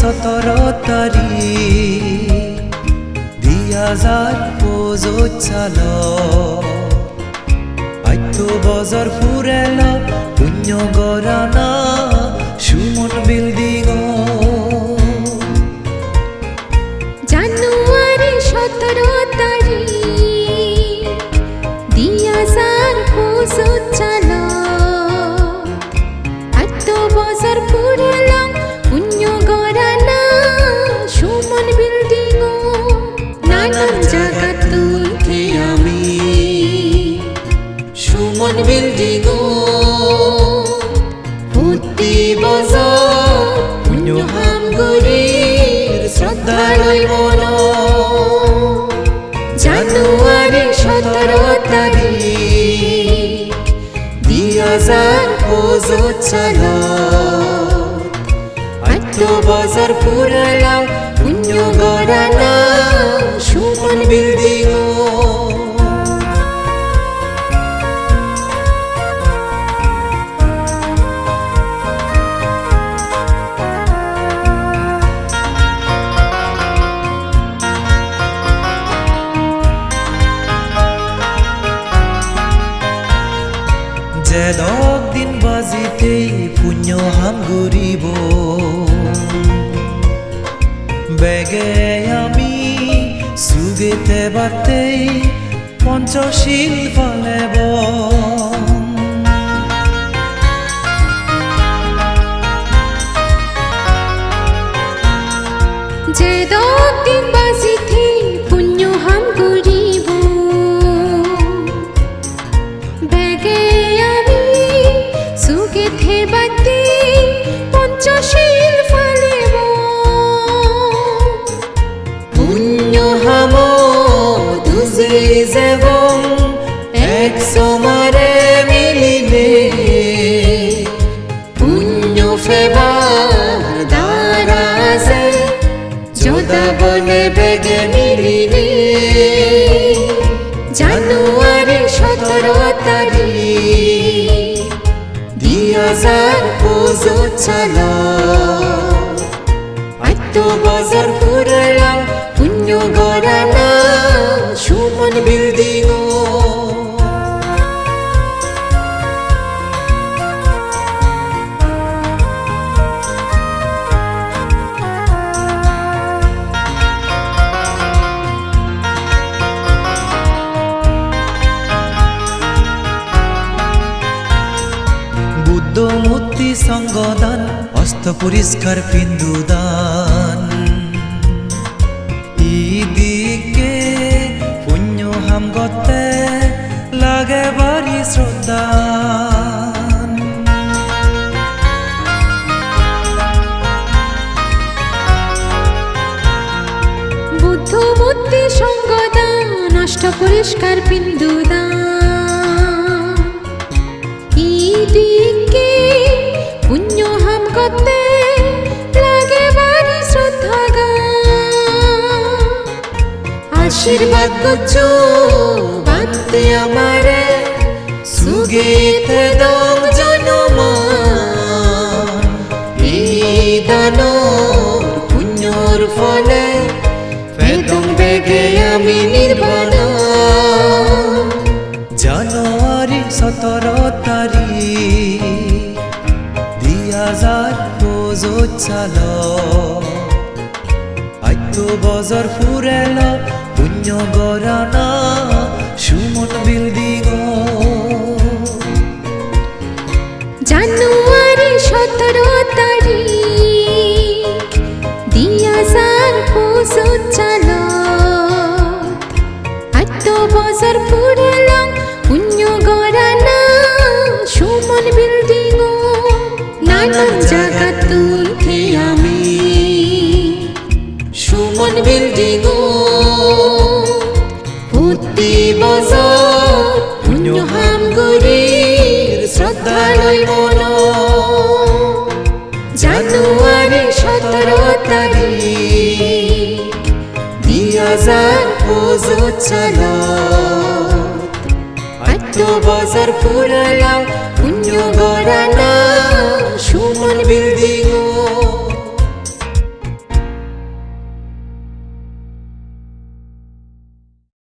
সতর তারিখ দিয়াজার পোজত চাল আইতো বজর ফুরেল পুণ্য গরানা জানুয়ারি সতেরো তারিখ। দিয়াজার পোজত চাল আত্ম বছর পুরালাম পুণ্য গড়ানা সুমন বিল্ডিং যে দিন বাজিতেই পুণ্য হাম ঘুরিব বেগে আমি সুগেতে বাতেই পঞ্চশীল ফলেব যে দিন বাজিথি হাম দুজে যাব এক সমারে মিলিলে পুণ্য ফেবার দারাজে যোদা বনে বেগে মিলিলে জানুয়ারি সতেরো তারিখ দিয়াজার পুজো চালা আত্ম বাজার সঙ্গদান অস্ত পরিষ্কার পিন্দুদান ইদিকে পুণ্য হাম গতে লাগে বাড়ি শ্রদ্ধা বুদ্ধ বুদ্ধি সঙ্গদান নষ্ট পরিষ্কার বিন্দুদান আশীর্বাদ গুচ্ছ বানতে আমারে সুগীতে দম জনমান এই দানর পুণ্যর ফলে বেদম বেগে আমি নির্বাণ। জানুয়ারি সতেরো তারিখ দিয়াজার পুজো চালো আত্ম বজর গরানা, সুমন বিল্ডিং জানুয়ারি সতেরো তারিখ দিয়াজার পোষো চালো আত্ম বছর পুরলাম পুণ্য গড়ানা সুমন বিল্ডিং নানান জায়গা সতেরো তারিখ দিয়াজার পুজো চালা আত্ম বছর পুরালাম পুণ্য